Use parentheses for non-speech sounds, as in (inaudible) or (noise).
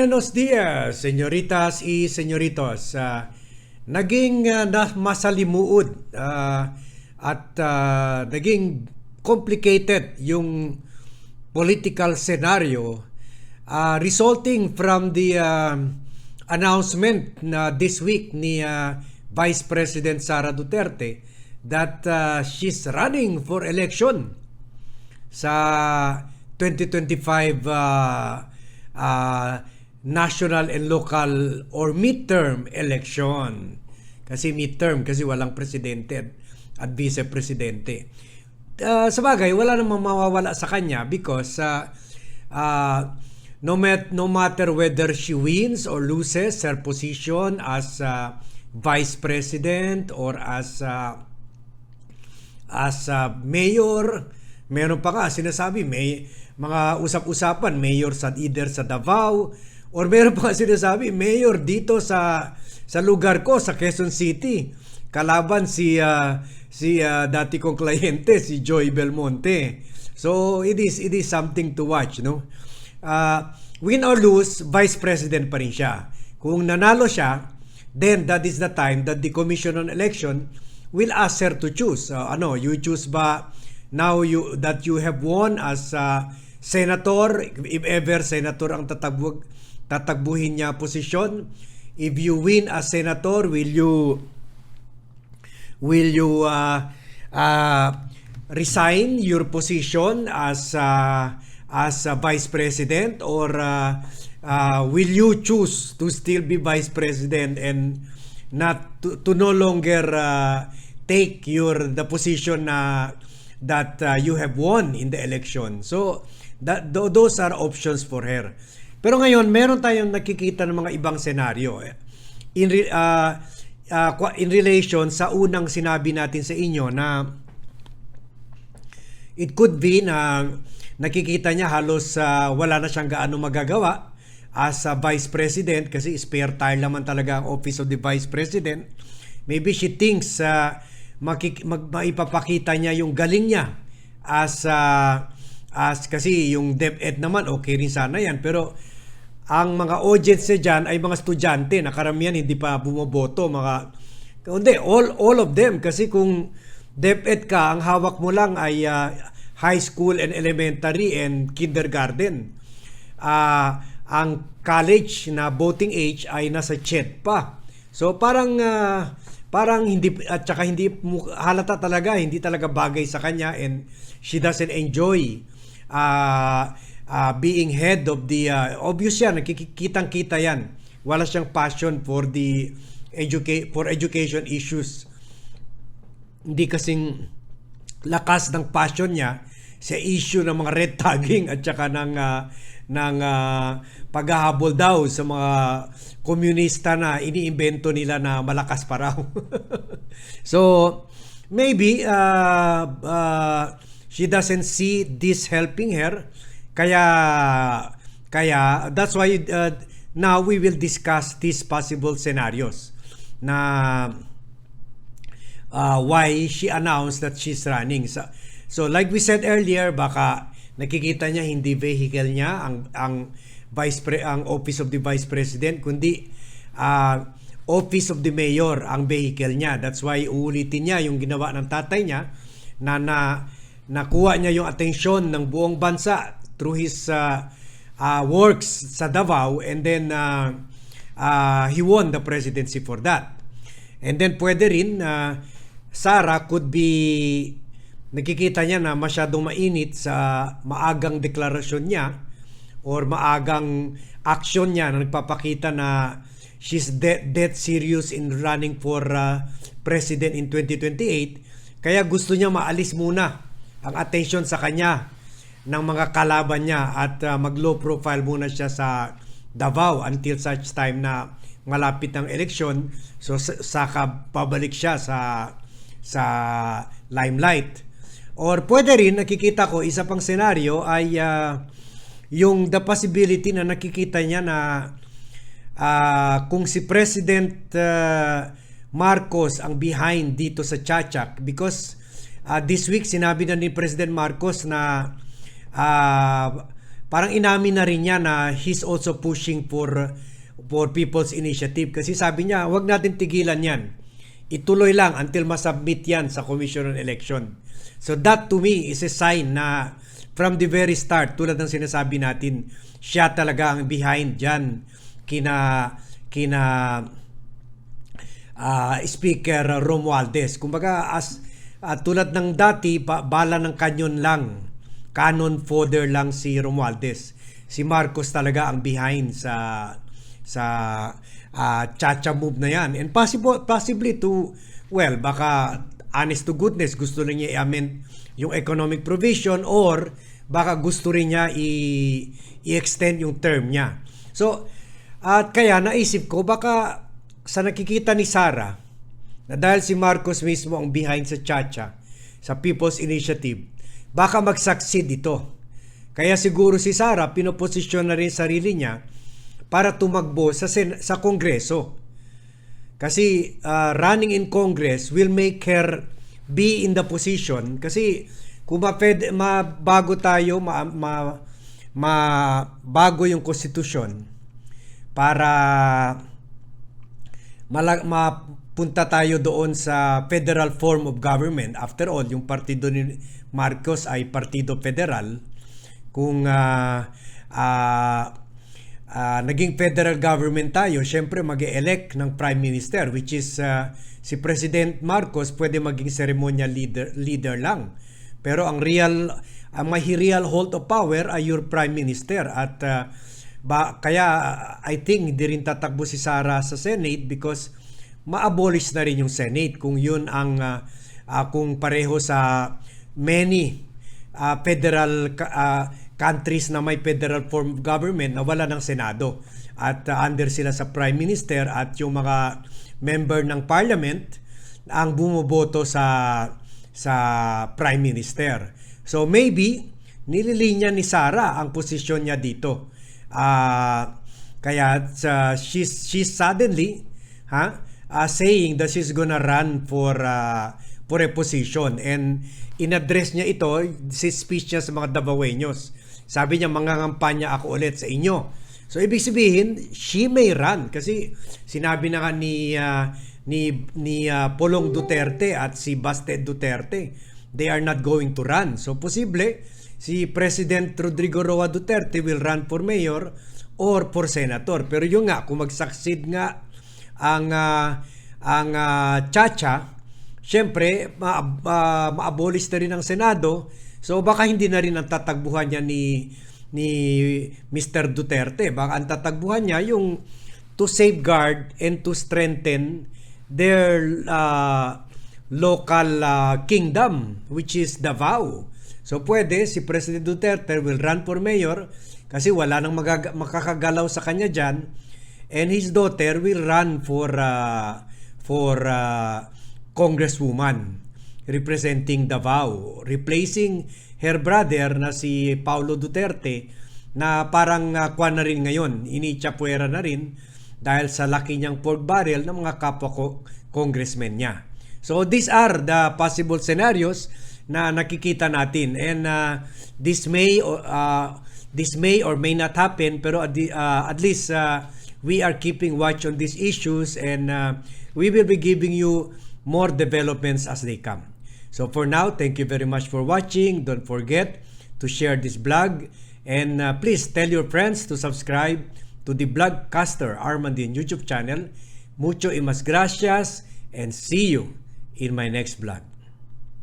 Buenos dias, señoritas y señoritos. Ah, naging ah, na- masalimuot ah, at ah, naging complicated yung political scenario ah, resulting from the ah, announcement na this week ni ah, Vice President Sara Duterte that ah, she's running for election sa 2025 uh, uh, national and local or midterm election. Kasi midterm, kasi walang presidente at vice-presidente. Uh, sa bagay, wala namang mawawala sa kanya because uh, uh, no, mat- no matter whether she wins or loses her position as uh, vice president or as uh, as a mayor, meron pa nga sinasabi may mga usap-usapan mayor sa either sa Davao or meron pa sinasabi mayor dito sa sa lugar ko sa Quezon City. Kalaban si ah, si ah, dati kong kliyente si Joy Belmonte. So it is it is something to watch, no? Ah, win or lose, vice president pa rin siya. Kung nanalo siya, then that is the time that the Commission on Election will ask her to choose. Uh, ano, you choose ba now you that you have won as uh, senator, if ever senator ang tatagbuh tatagbuhin niya posisyon, if you win as senator, will you will you uh, uh, resign your position as uh, as a vice president or uh, uh, will you choose to still be vice president and not to, to no longer uh, take your the position na that uh, you have won in the election? So that tho- those are options for her pero ngayon meron tayong nakikita ng mga ibang senaryo in uh, uh, in relation sa unang sinabi natin sa inyo na it could be na nakikita niya halos uh, wala na siyang gaano magagawa as a vice president kasi spare tire naman talaga ang office of the vice president. Maybe she thinks uh, makik- mag- maipapakita niya yung galing niya as uh, as kasi yung DepEd naman okay rin sana yan. Pero ang mga audience niya dyan ay mga estudyante na karamihan hindi pa bumoboto mga hindi all all of them. Kasi kung DepEd ka ang hawak mo lang ay ah, high school and elementary and kindergarten. Ah, ang college na voting age ay nasa CHED pa. So parang ah, parang hindi at saka hindi halata talaga hindi talaga bagay sa kanya and she doesn't enjoy uh, uh, being head of the uh, obvious yan nakikitang kita yan wala siyang passion for the educate for education issues hindi kasing lakas ng passion niya sa issue ng mga red tagging at saka ng ah, ng ah, paghahabol daw sa mga komunista na iniimbento nila na malakas pa raw. (laughs) so maybe uh, uh, she doesn't see this helping her kaya kaya that's why uh, now we will discuss these possible scenarios na uh, why she announced that she's running. So, so like we said earlier, baka nakikita niya hindi vehicle niya ang ang vice pre, ang office of the vice president kundi uh, office of the mayor ang vehicle niya. That's why uulitin niya yung ginawa ng tatay niya na na nakuha niya yung atensyon ng buong bansa through his uh, uh, works sa Davao and then uh, uh, he won the presidency for that. And then pwede rin na Sara could be nakikita niya na masyadong mainit sa maagang deklarasyon niya or maagang action niya na nagpapakita na she's de- dead serious in running for uh, president in 2028 kaya gusto niya maalis muna ang attention sa kanya ng mga kalaban niya at uh, mag low profile muna siya sa Davao until such time na malapit ang eleksyon. So sa- saka pabalik siya sa sa limelight. Or pwede rin nakikita ko isa pang senaryo ay ah, yung the possibility na nakikita niya na ah, kung si President ah, Marcos ang behind dito sa Chachak because ah, this week sinabi na ni President Marcos na ah, parang inamin na rin niya na he's also pushing for for people's initiative. Kasi sabi niya wag natin tigilan yan. Ituloy lang until masubmit yan sa Commission on Election. So that to me is a sign na from the very start tulad ng sinasabi natin siya talaga ang behind dyan. Kina kina ah, Speaker Romualdez. Kumbaga as ah, tulad ng dati bala ng kanyon lang. Canon fodder lang si Romualdez. Si Marcos talaga ang behind sa sa ah, chacha move na yan. And possible possibly to well baka honest to goodness gusto rin niya i-amend yung economic provision or baka gusto rin niya i- i-extend yung term niya. So, at kaya naisip ko baka sa nakikita ni Sara na dahil si Marcos mismo ang behind sa Chacha sa People's Initiative, baka mag-succeed ito. Kaya siguro si Sara pinoposisyon na rin sarili niya para tumakbo sa sen- sa Kongreso. Kasi uh, running in Congress will make her be in the position kasi kung maped, mabago tayo, ma, ma, ma, bago yung konstitusyon para mala, mapunta tayo doon sa federal form of government. After all, yung partido ni Marcos ay partido federal. Kung ah, ah, ah, naging federal government tayo, syempre mag elect ng prime minister which is ah, si President Marcos pwede maging ceremonial leader leader lang. Pero ang real ang may real hold of power ay your prime minister at ah, ba kaya I think hindi rin tatakbo si Sara sa Senate because ma-abolish na rin yung Senate kung yun ang ah, ah, kung pareho sa many ah, federal ah, countries na may federal form of government na wala ng Senado at ah, under sila sa Prime Minister at yung mga member ng Parliament ang bumoboto sa sa Prime Minister. So maybe nililinya ni Sara ang posisyon niya dito. Ah kaya sa she's she's suddenly ha ah, saying that she's gonna run for ah, for a position and in-address niya ito si speech niya sa mga Davaoenos. Sabi niya mangangampanya ako ulit sa inyo. So ibig sabihin, she may run kasi sinabi na nga ni ah, ni ni ah, Polong Duterte at si Baste Duterte, they are not going to run. So posible si President Rodrigo Roa Duterte will run for mayor or for senator. Pero yun nga kung mag-succeed nga ang ah, ang ah, Chacha, syempre ma- ah, ma-abolish na rin ang Senado. So baka hindi na rin ang tatagbuhan niya ni ni Mr. Duterte. Baka ang tatagbuhan niya yung to safeguard and to strengthen their ah, local ah, kingdom which is Davao. So pwede si President Duterte will run for mayor kasi wala nang magaga- makakagalaw sa kanya diyan and his daughter will run for ah, for ah, congresswoman representing Davao replacing her brother na si Paulo Duterte na parang uh, kwan na rin ngayon inichapuera na rin dahil sa laki niyang pork barrel ng mga kapwa ko congressmen niya. So these are the possible scenarios na nakikita natin and uh, this may uh, this may or may not happen pero at, uh, at least uh, we are keeping watch on these issues and uh, we will be giving you more developments as they come. So for now, thank you very much for watching. Don't forget to share this blog and uh, please tell your friends to subscribe to the Blogcaster Armandin YouTube channel. Mucho y mas gracias and see you in my next vlog.